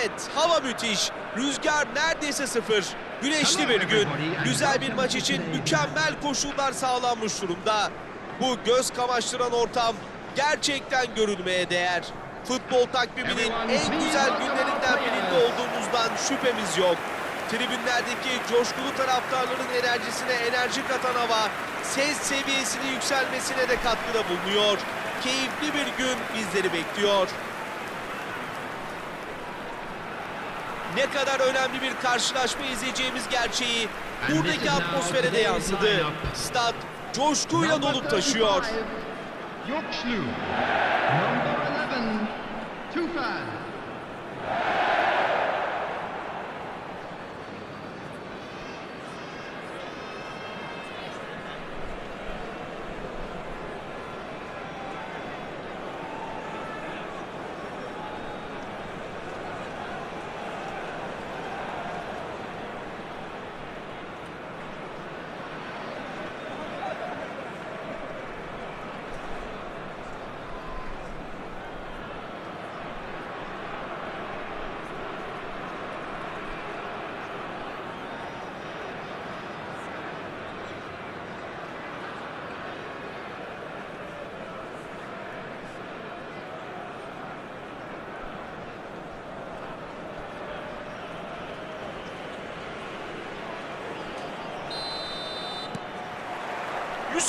Evet, hava müthiş. Rüzgar neredeyse sıfır. Güneşli bir gün. Güzel bir maç için mükemmel koşullar sağlanmış durumda. Bu göz kamaştıran ortam gerçekten görülmeye değer. Futbol takviminin en güzel günlerinden birinde olduğumuzdan şüphemiz yok. Tribünlerdeki coşkulu taraftarların enerjisine enerji katan hava, ses seviyesini yükselmesine de katkıda bulunuyor. Keyifli bir gün bizleri bekliyor. Ne kadar önemli bir karşılaşma izleyeceğimiz gerçeği buradaki atmosfere de yansıdı. Stat coşkuyla dolup taşıyor. Yorkshire. Number 11, Tufan.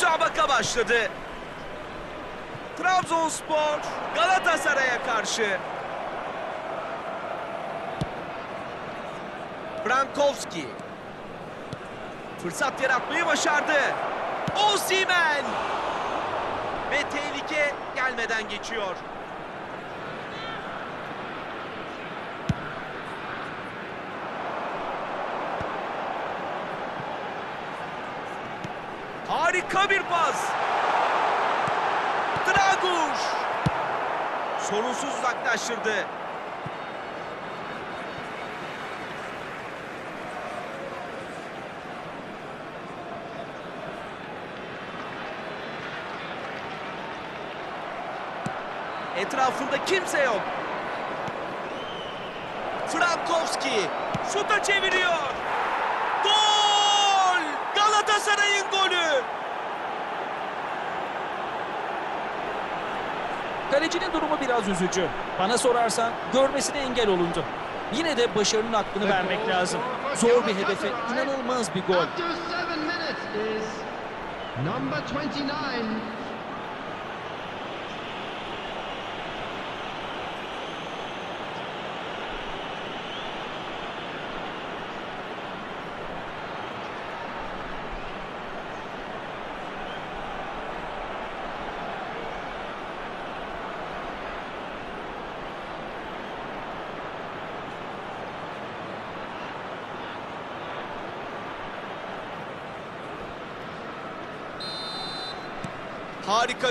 Müsabaka başladı. Trabzonspor Galatasaray'a karşı. Frankowski. Fırsat yaratmayı başardı. Osimhen. Ve tehlike gelmeden geçiyor. Harika bir pas. Draguş. Sorunsuz uzaklaştırdı. Etrafında kimse yok. Frankowski şuta çeviriyor. Kalecinin durumu biraz üzücü. Bana sorarsan görmesine engel olundu. Yine de başarının hakkını vermek lazım. Zor bir hedefe inanılmaz bir gol. After seven minutes is number 29,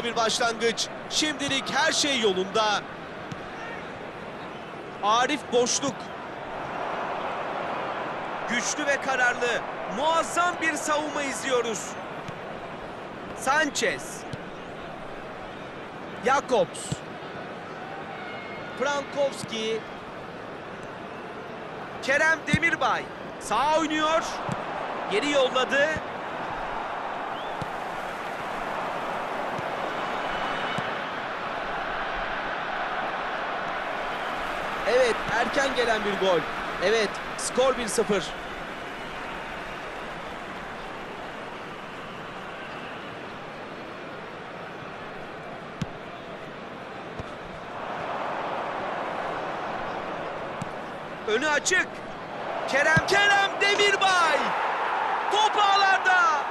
Bir başlangıç. Şimdilik her şey yolunda. Arif boşluk. Güçlü ve kararlı, muazzam bir savunma izliyoruz. Sanchez. Jakobs. Frankowski. Kerem Demirbay. Sağ oynuyor. Geri yolladı. Evet, erken gelen bir gol. Evet, skor 1-0. Önü açık. Kerem Kerem Demirbay. Top ağlarda.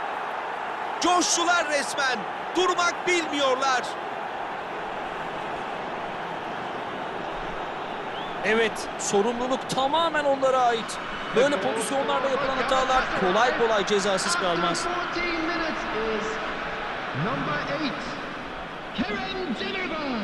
Coştular resmen. Durmak bilmiyorlar. Evet, sorumluluk tamamen onlara ait. Böyle pozisyonlarda yapılan hatalar kolay kolay cezasız kalmaz. after 14 minutes is number 8, Kerem Demirbay.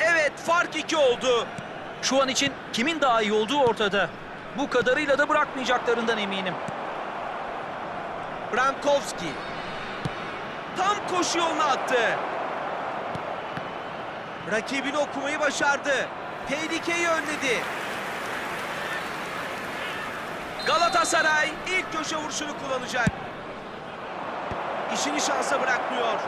Evet, fark iki oldu. Şu an için kimin daha iyi olduğu ortada. Bu kadarıyla da bırakmayacaklarından eminim. Brankowski. Tam koşu yoluna attı. Rakibini okumayı başardı. Tehlikeyi önledi. Galatasaray ilk köşe vuruşunu kullanacak. İşini şansa bırakmıyor.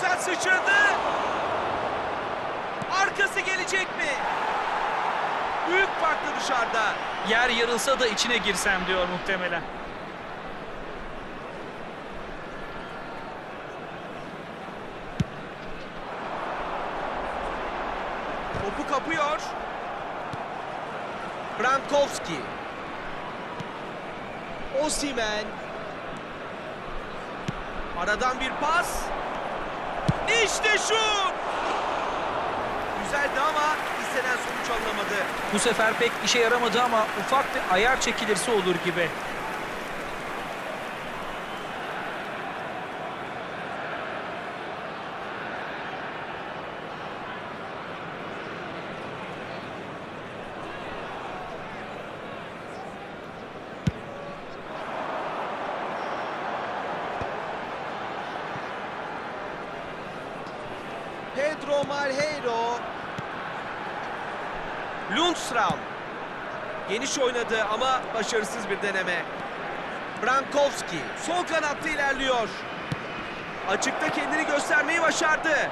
Güzel sıçradı. Arkası gelecek mi? Büyük farklı dışarıda. Yer yarılsa da içine girsem diyor muhtemelen. Topu kapıyor. Brankowski. Osimen. Aradan bir pas. İşte şut. Güzeldi ama istenen sonuç alınamadı. Bu sefer pek işe yaramadı ama ufak bir ayar çekilirse olur gibi. Pedro Malheiro. Lundstram. Geniş oynadı ama başarısız bir deneme. Brankowski sol kanatta ilerliyor. Açıkta kendini göstermeyi başardı.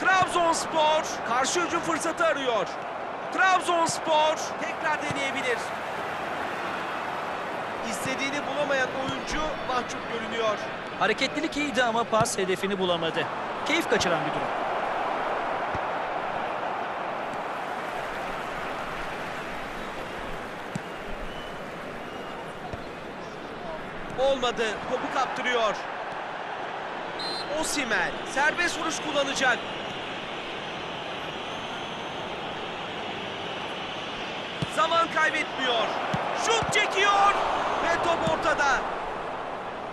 Trabzonspor karşı hücum fırsatı arıyor. Trabzonspor tekrar deneyebilir. İstediğini bulamayan oyuncu mahcup görünüyor. Hareketlilik iyiydi ama pas hedefini bulamadı. Keyif kaçıran bir durum. Olmadı. Topu kaptırıyor. Osimen serbest vuruş kullanacak. Zaman kaybetmiyor. Şut çekiyor ve top ortada.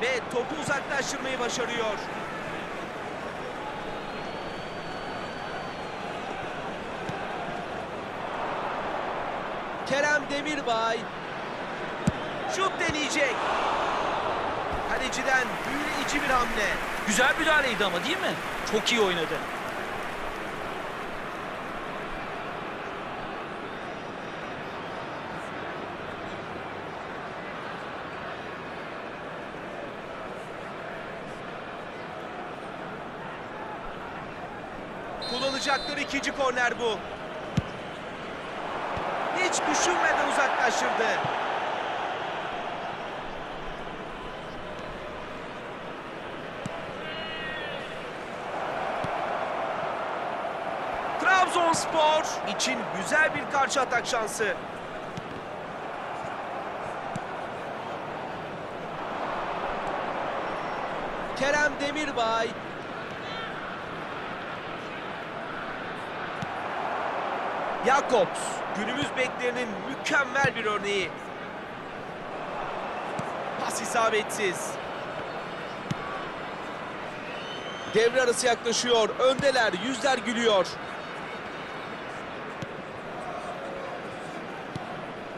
Ve topu uzaklaştırmayı başarıyor. Kerem Demirbay şut deneyecek. Kaleciden büyüleyici bir hamle. Güzel müdahaleydi ama değil mi? Çok iyi oynadı. İkinci korner bu. Hiç düşünmeden uzaklaştırdı. Trabzonspor için güzel bir karşı atak şansı. Kerem Demirbay Jakobs günümüz beklerinin mükemmel bir örneği. Pas isabetsiz. Devre arası yaklaşıyor. Öndeler, yüzler gülüyor.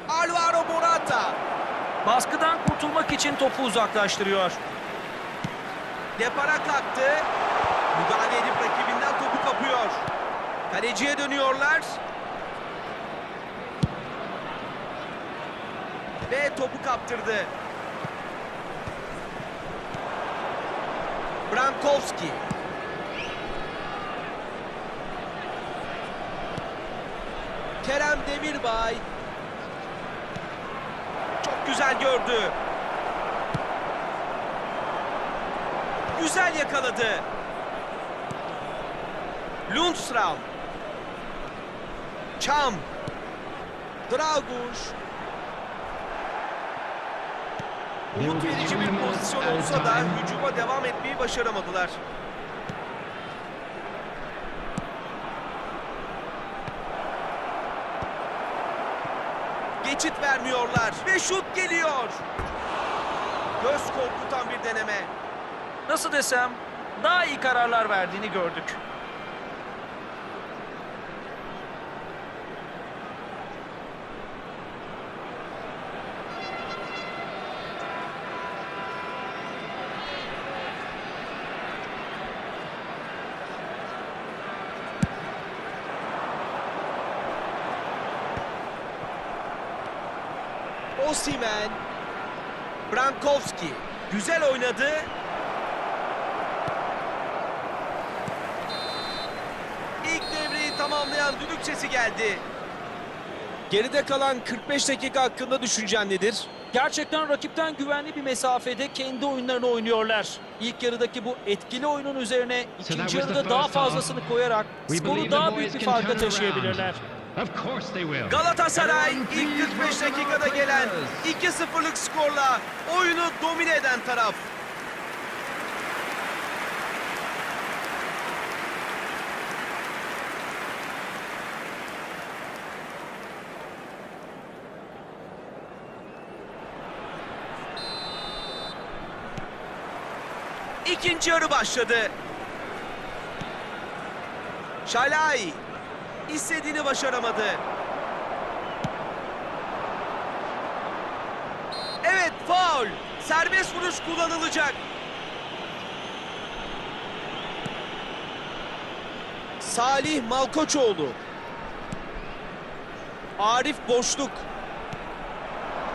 Alvaro Morata. Baskıdan kurtulmak için topu uzaklaştırıyor. Depara kalktı. Müdahale edip rakibinden topu kapıyor. Kaleciye dönüyorlar. Ve topu kaptırdı. Brankowski. Kerem Demirbay. Çok güzel gördü. Güzel yakaladı. Lundstram. Çam. Draguş. Umut verici bir pozisyon olsa da hücuma devam etmeyi başaramadılar. Geçit vermiyorlar ve şut geliyor. Göz korkutan bir deneme. Nasıl desem daha iyi kararlar verdiğini gördük. Osimen. Brankowski. Güzel oynadı. İlk devreyi tamamlayan düdük sesi geldi. Geride kalan 45 dakika hakkında düşüncen nedir? Gerçekten rakipten güvenli bir mesafede kendi oyunlarını oynuyorlar. İlk yarıdaki bu etkili oyunun üzerine ikinci yarıda daha fazlasını koyarak skoru daha büyük bir farka taşıyabilirler. Of course they will. Galatasaray ilk please 45 welcome our dakikada gelen players. 2-0'lık skorla oyunu domine eden taraf. İkinci yarı başladı. Şalai istediğini başaramadı. Evet faul. Serbest vuruş kullanılacak. Salih Malkoçoğlu. Arif Boşluk.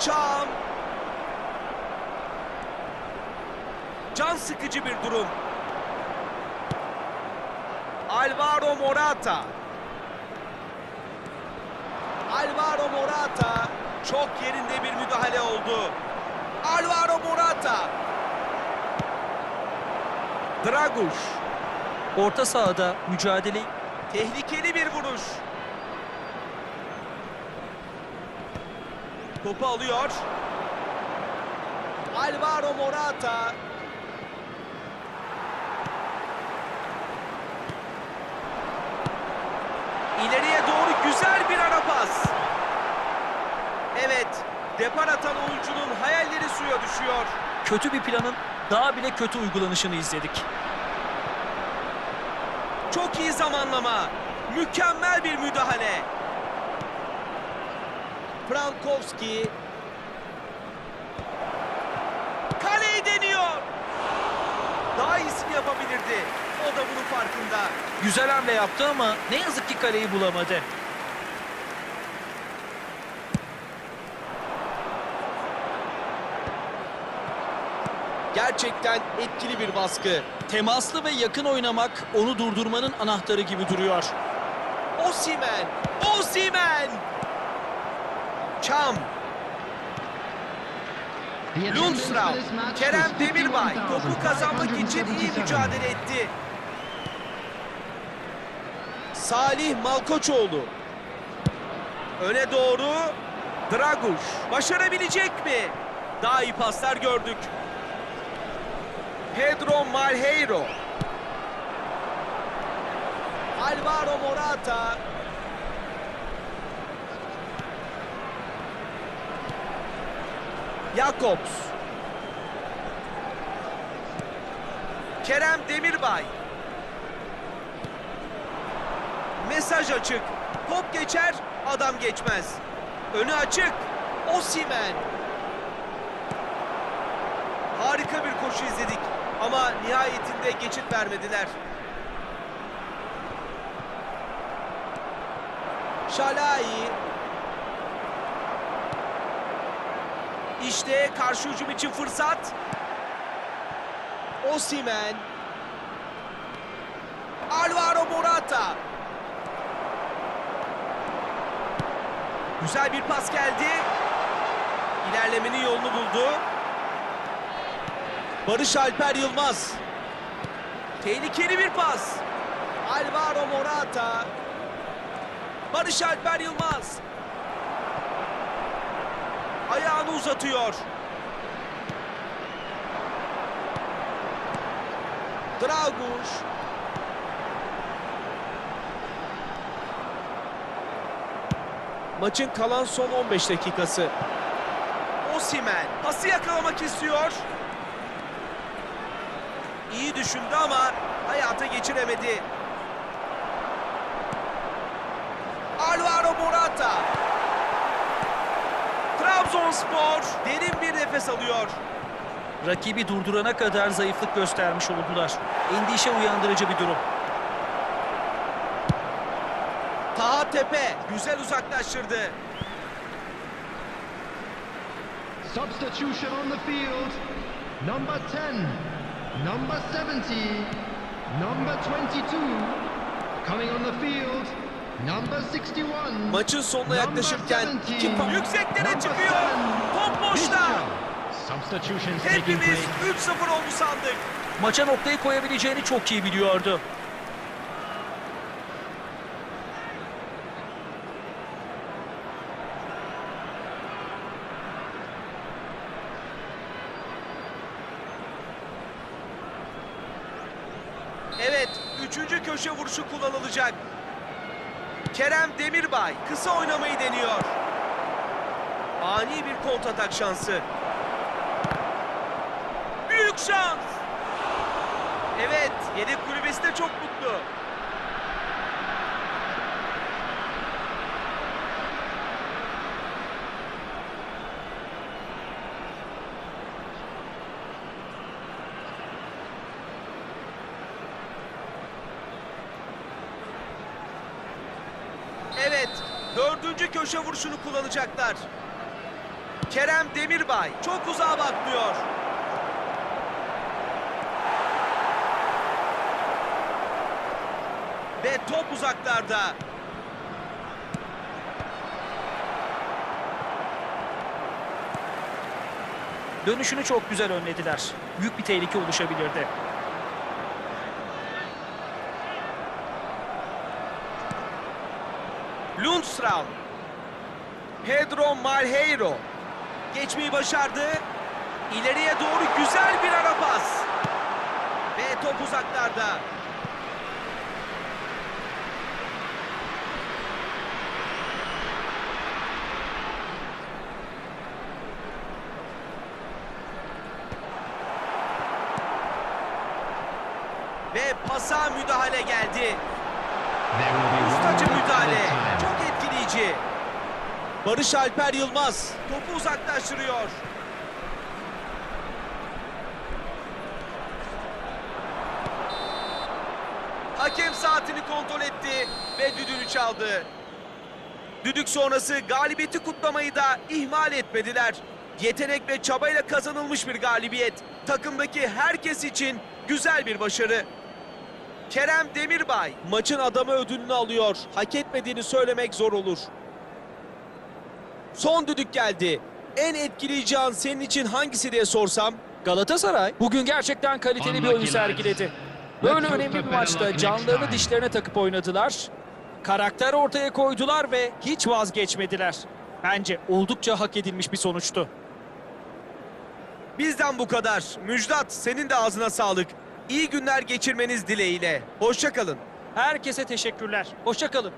Çam. Can sıkıcı bir durum. Alvaro Morata. Alvaro Morata. Çok yerinde bir müdahale oldu. Alvaro Morata. Draguş. Orta sahada mücadeleyi Tehlikeli bir vuruş. Topu alıyor. Alvaro Morata. İleriye doğru güzel bir ara pas. Evet, depar atan oyuncunun hayalleri suya düşüyor. kötü bir planın daha bile kötü uygulanışını izledik. Çok iyi zamanlama. Mükemmel bir müdahale. Frankowski. Kaleyi deniyor. Daha iyisini yapabilirdi. O da bunun farkında. Güzel hamle yaptı ama ne yazık ki kaleyi bulamadı. Gerçekten etkili bir baskı. Temaslı ve yakın oynamak onu durdurmanın anahtarı gibi duruyor. Osimen. Osimen. Çam. Match Kerem Demirbay topu kazanmak için iyi 51,577. mücadele etti. Salih Malkoçoğlu. Öne doğru Draguş. Başarabilecek mi? Daha iyi paslar gördük. Pedro Malheiro. Alvaro Morata. Jakobs. Kerem Demirbay. Mesaj açık. Top geçer, adam geçmez. Önü açık. Osimen. Harika bir koşu izledik ama nihayetinde geçit vermediler. Şalai. İşte karşı hücum için fırsat. Osimen. Alvaro Morata. Güzel bir pas geldi. İlerlemenin yolunu buldu. Barış Alper Yılmaz. Tehlikeli bir pas. Alvaro Morata. Barış Alper Yılmaz. Ayağını uzatıyor. Draguş. Maçın kalan son 15 dakikası. Osimen pası yakalamak istiyor. İyi düşündü ama hayata geçiremedi. Alvaro Morata. Trabzonspor derin bir nefes alıyor. Rakibi durdurana kadar zayıflık göstermiş oldular. Endişe uyandırıcı bir durum. Taha Tepe güzel uzaklaştırdı. Substitution on the field. Number 10. Number 70. Number 22. Coming on the field. Number 61. Maçın sonuna yaklaşırken Number iki 17. pa- yükseklere Number çıkıyor. Top boşta. Hepimiz place. 3-0 oldu sandık. Maça noktayı koyabileceğini çok iyi biliyordu. Evet, üçüncü köşe vuruşu kullanılacak. Kerem Demirbay kısa oynamayı deniyor. Ani bir kontratak şansı. Büyük şans. Evet, yedek kulübesi de çok mutlu. Evet, dördüncü köşe vuruşunu kullanacaklar. Kerem Demirbay çok uzağa bakmıyor. Ve top uzaklarda. Dönüşünü çok güzel önlediler. Büyük bir tehlike oluşabilirdi. Lundstram. Pedro Malheiro. Geçmeyi başardı. İleriye doğru güzel bir ara pas. Ve top uzaklarda. Ve pasa müdahale geldi. Etkileyici. Barış Alper Yılmaz topu uzaklaştırıyor. Hakem saatini kontrol etti ve düdüğünü çaldı. Düdük sonrası galibiyeti kutlamayı da ihmal etmediler. Yetenek ve çabayla kazanılmış bir galibiyet. Takımdaki herkes için güzel bir başarı. Kerem Demirbay maçın adamı ödülünü alıyor. Hak etmediğini söylemek zor olur. Son düdük geldi. En etkileyici an senin için hangisi diye sorsam Galatasaray bugün gerçekten kaliteli bir oyun sergiledi. Böyle önemli bir maçta canlarını dişlerine takıp oynadılar. Karakter ortaya koydular ve hiç vazgeçmediler. Bence oldukça hak edilmiş bir sonuçtu. bizden bu kadar. Müjdat senin de ağzına sağlık. İyi günler geçirmeniz dileğiyle. Hoşçakalın. Herkese teşekkürler. Hoşçakalın.